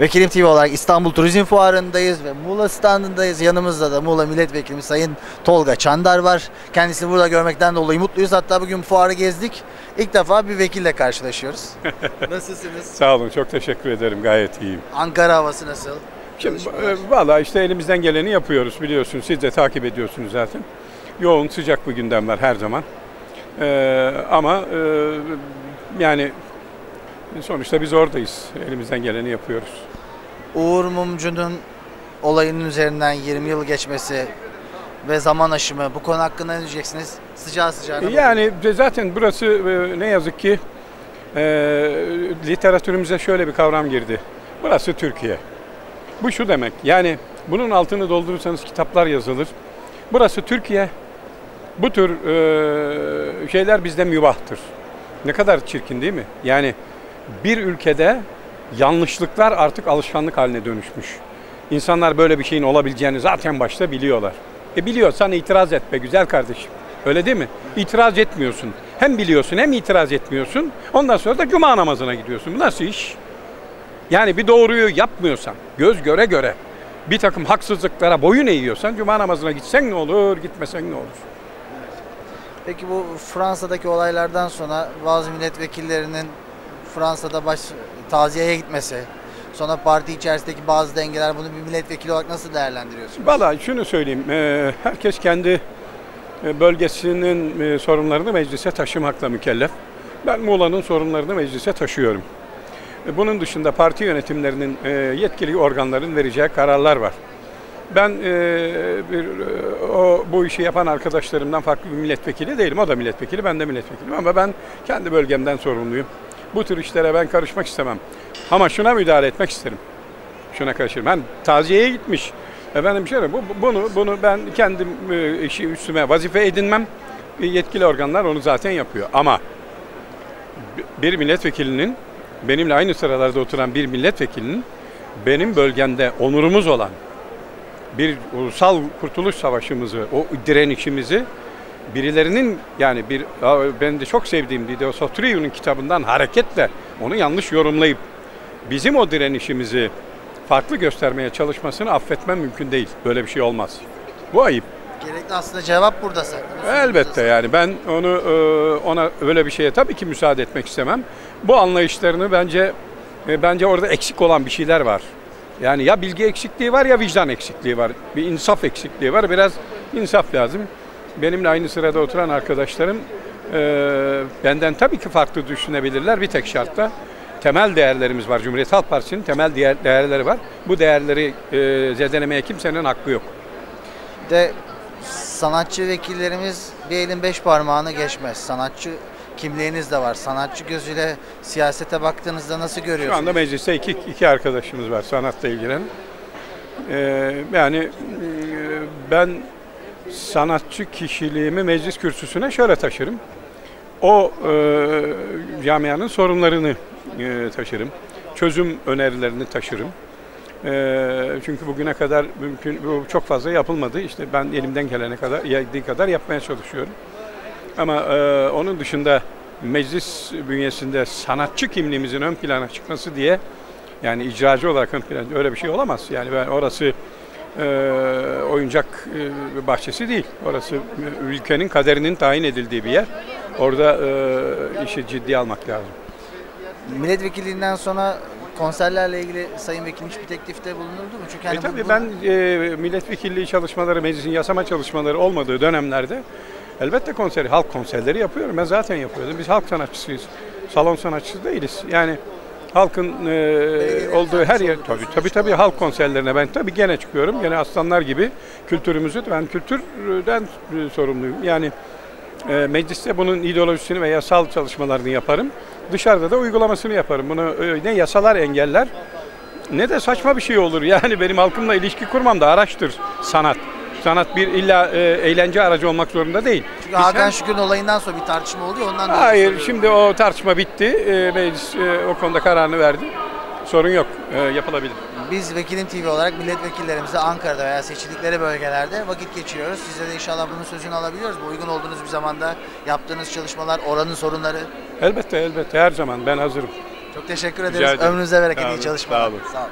Vekilim TV olarak İstanbul Turizm Fuarı'ndayız ve Muğla standındayız. Yanımızda da Muğla Milletvekilimiz Sayın Tolga Çandar var. Kendisini burada görmekten dolayı mutluyuz. Hatta bugün fuarı gezdik. İlk defa bir vekille karşılaşıyoruz. Nasılsınız? Sağ olun, çok teşekkür ederim. Gayet iyiyim. Ankara havası nasıl? Şimdi, e, valla işte elimizden geleni yapıyoruz biliyorsunuz. Siz de takip ediyorsunuz zaten. Yoğun, sıcak bir gündem var her zaman. E, ama e, yani sonuçta biz oradayız. Elimizden geleni yapıyoruz. Uğur Mumcu'nun olayının üzerinden 20 yıl geçmesi ve zaman aşımı bu konu hakkında ne diyeceksiniz? Sıcağı sıcağına. Yani zaten burası e, ne yazık ki e, literatürümüze şöyle bir kavram girdi. Burası Türkiye. Bu şu demek. Yani bunun altını doldurursanız kitaplar yazılır. Burası Türkiye. Bu tür e, şeyler bizde mübahtır. Ne kadar çirkin değil mi? Yani bir ülkede yanlışlıklar artık alışkanlık haline dönüşmüş. İnsanlar böyle bir şeyin olabileceğini zaten başta biliyorlar. E biliyorsan itiraz et be güzel kardeşim. Öyle değil mi? İtiraz etmiyorsun. Hem biliyorsun hem itiraz etmiyorsun. Ondan sonra da cuma namazına gidiyorsun. Bu nasıl iş? Yani bir doğruyu yapmıyorsan, göz göre göre bir takım haksızlıklara boyun eğiyorsan cuma namazına gitsen ne olur, gitmesen ne olur? Peki bu Fransa'daki olaylardan sonra bazı milletvekillerinin Fransa'da baş taziyeye gitmesi, sonra parti içerisindeki bazı dengeler bunu bir milletvekili olarak nasıl değerlendiriyorsunuz? Valla şunu söyleyeyim, e, herkes kendi e, bölgesinin e, sorunlarını meclise taşımakla mükellef. Ben Muğla'nın sorunlarını meclise taşıyorum. Bunun dışında parti yönetimlerinin yetkili organların vereceği kararlar var. Ben bir, o bu işi yapan arkadaşlarımdan farklı bir milletvekili değilim. O da milletvekili, ben de milletvekilim ama ben kendi bölgemden sorumluyum. Bu tür işlere ben karışmak istemem. Ama şuna müdahale etmek isterim. Şuna karışırım. Ben taziyeye gitmiş. Efendim şöyle bu, bunu bunu ben kendim e, işi üstüme vazife edinmem. E, Yetkili organlar onu zaten yapıyor. Ama bir milletvekilinin benimle aynı sıralarda oturan bir milletvekilinin benim bölgemde onurumuz olan bir ulusal kurtuluş savaşımızı, o direnişimizi birilerinin yani bir ben de çok sevdiğim Dido Sotriou'nun kitabından hareketle onu yanlış yorumlayıp bizim o direnişimizi farklı göstermeye çalışmasını affetmem mümkün değil. Böyle bir şey olmaz. Bu ayıp. Gerekli aslında cevap burada saklı. Elbette yani ben onu e, ona öyle bir şeye tabii ki müsaade etmek istemem. Bu anlayışlarını bence e, bence orada eksik olan bir şeyler var. Yani ya bilgi eksikliği var ya vicdan eksikliği var. Bir insaf eksikliği var. Biraz insaf lazım. Benimle aynı sırada oturan arkadaşlarım e, benden tabii ki farklı düşünebilirler bir tek şartla. Temel değerlerimiz var. Cumhuriyet Halk Partisi'nin temel değer, değerleri var. Bu değerleri e, zedelemeye kimsenin hakkı yok. De sanatçı vekillerimiz bir elin beş parmağını geçmez. Sanatçı kimliğiniz de var. Sanatçı gözüyle siyasete baktığınızda nasıl Şu görüyorsunuz? anda mecliste iki, iki arkadaşımız var sanatla ilgilenen. Ee, yani e, ben sanatçı kişiliğimi meclis kürsüsüne şöyle taşırım. O e, camianın sorunlarını e, taşırım. Çözüm önerilerini taşırım. E, çünkü bugüne kadar mümkün bu çok fazla yapılmadı. İşte ben elimden gelene kadar geldiği kadar yapmaya çalışıyorum. Ama e, onun dışında meclis bünyesinde sanatçı kimliğimizin ön plana çıkması diye yani icracı olarak ön plana öyle bir şey olamaz. Yani ben orası oyuncak e, bahçesi değil. Orası e, ülkenin kaderinin tayin edildiği bir yer. Orada e, işi ciddiye almak lazım. Milletvekilliğinden sonra konserlerle ilgili Sayın Vekilim hiçbir teklifte bulunurdu mu? Çünkü hani E bu- tabii bu- ben e, milletvekilliği çalışmaları, meclisin yasama çalışmaları olmadığı dönemlerde elbette konseri, halk konserleri yapıyorum. Ben zaten yapıyordum. Biz halk sanatçısıyız. Salon sanatçısı değiliz. Yani halkın e, olduğu her yer tabii tabii tabii halk konserlerine ben tabii gene çıkıyorum. Gene aslanlar gibi kültürümüzü ben kültürden e, sorumluyum. Yani e, mecliste bunun ideolojisini ve yasal çalışmalarını yaparım. Dışarıda da uygulamasını yaparım. Bunu e, ne yasalar engeller ne de saçma bir şey olur. Yani benim halkımla ilişki kurmam da araçtır sanat. Sanat bir illa e, eğlence aracı olmak zorunda değil. Çünkü Biz Hakan hem- Şükür'ün olayından sonra bir tartışma oluyor ondan dolayı Hayır, şimdi o tartışma bitti. E, meclis e, o konuda kararını verdi. Sorun yok, e, yapılabilir. Biz Vekilim TV olarak milletvekillerimize Ankara'da veya seçildikleri bölgelerde vakit geçiriyoruz. Sizde de inşallah bunun sözünü alabiliyoruz. Bu uygun olduğunuz bir zamanda yaptığınız çalışmalar, oranın sorunları. Elbette, elbette her zaman ben hazırım. Çok teşekkür ederiz. Ömrünüze bereket, iyi çalışmalar. sağ olun. Sağ olun.